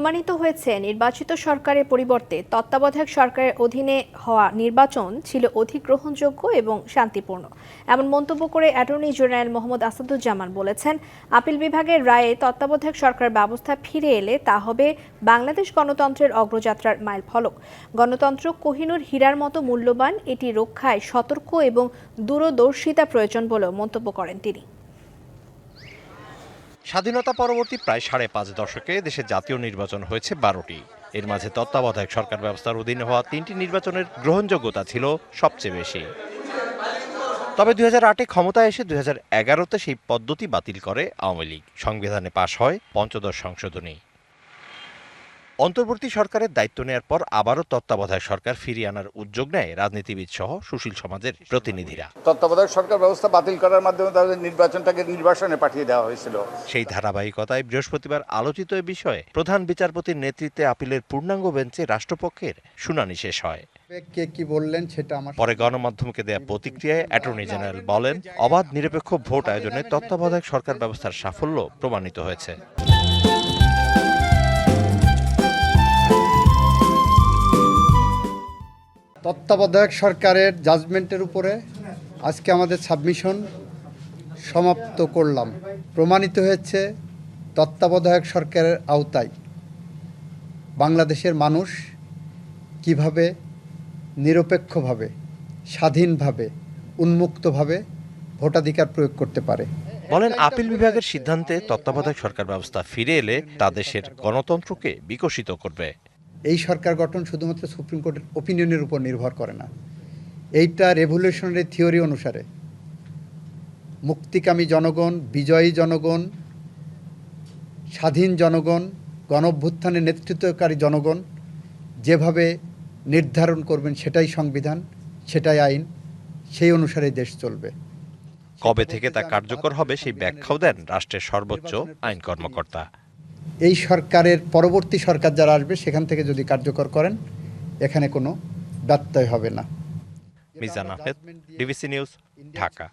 প্রমাণিত হয়েছে, নির্বাচিত সরকারের পরিবর্তে তত্ত্বাবধায়ক সরকারের অধীনে হওয়া নির্বাচন ছিল অধিক গ্রহণযোগ্য এবং শান্তিপূর্ণ। এমন মন্তব্য করে অ্যাটর্নি জেনারেল মোহাম্মদ আসাদুজ্জামান বলেছেন, আপিল বিভাগের রায়ে তত্ত্বাবধায়ক সরকার ব্যবস্থা ফিরে এলে তা হবে বাংলাদেশ গণতন্ত্রের অগ্রযাত্রার মাইল ফলক। গণতন্ত্র কোহিনুর হীরার মতো মূল্যবান, এটি রক্ষায় সতর্ক এবং দূরদর্শিতা প্রয়োজন বলেও মন্তব্য করেন তিনি। স্বাধীনতা পরবর্তী প্রায় সাড়ে পাঁচ দশকে দেশে জাতীয় নির্বাচন হয়েছে বারোটি। এর মাঝে তত্ত্বাবধায়ক সরকার ব্যবস্থার অধীনে হওয়া তিনটি নির্বাচনের গ্রহণযোগ্যতা ছিল সবচেয়ে বেশি। তবে দুই হাজার আটে ক্ষমতায় এসে দুই হাজার এগারোতে সেই পদ্ধতি বাতিল করে আওয়ামী লীগ। সংবিধানে পাশ হয় পঞ্চদশ সংশোধনী। অন্তর্বর্তী সরকারের দায়িত্ব নেয়ার পর আবারও তত্ত্বাবধায়ক সরকার ফিরিয়ে আনার উদ্যোগ নেয় রাজনীতিবিদ সহ সুশীল সমাজের প্রতিনিধিরা। তত্ত্বাবধায়ক সরকার ব্যবস্থা বাতিল করার মাধ্যমে তাদের নির্বাচনটাকে নির্বাসনে পাঠিয়ে দেওয়া হয়েছিল। সেই ধারাবাহিকতায় বৃহস্পতিবার আলোচিত এ বিষয়ে প্রধান বিচারপতির নেতৃত্বে আপিলের পূর্ণাঙ্গ বেঞ্চে রাষ্ট্রপক্ষের শুনানি শেষ হয়। কে কি বললেন সেটা আমার পরে গণমাধ্যমকে দেয়া প্রতিক্রিয়ায় অ্যাটর্নি জেনারেল বলেন অবাধ নিরপেক্ষ ভোট আয়োজনে তত্ত্বাবধায়ক সরকার ব্যবস্থার সাফল্য প্রমাণিত হয়েছে। তত্ত্বাবধায়ক সরকারের জাজমেন্টের উপরে আজকে আমাদের সাবমিশন সমাপ্ত করলাম। প্রমাণিত হয়েছে তত্ত্বাবধায়ক সরকারের আওতায় বাংলাদেশের মানুষ কীভাবে, নিরপেক্ষভাবে, স্বাধীনভাবে, উন্মুক্তভাবে ভোটাধিকার প্রয়োগ করতে পারে। বলেন, আপিল বিভাগের সিদ্ধান্তে তত্ত্বাবধায়ক সরকার ব্যবস্থা ফিরে এলে তা দেশের গণতন্ত্রকে বিকশিত করবে। এই সরকার গঠন শুধুমাত্র সুপ্রিম কোর্টের ওপিনিয়নের উপর নির্ভর করে না। এইটা রেভলিউশনারি থিওরি অনুসারে মুক্তিকামী জনগণ, বিজয়ী জনগণ, স্বাধীন জনগণ, গণভ্যুত্থানের নেতৃত্বকারী জনগণ যেভাবে নির্ধারণ করবেন সেটাই সংবিধান, সেটাই আইন, সেই অনুসারে দেশ চলবে। কবে থেকে তা কার্যকর হবে সেই ব্যাখ্যাও দেন রাষ্ট্রের সর্বোচ্চ আইন কর্মকর্তা। এই সরকারের পরবর্তী সরকার যারা আসবে সেখান থেকে যদি কার্যকর করেন এখানে কোনো ব্যত্যয় হবে না। Mizan Ahmed DBC news Dhaka.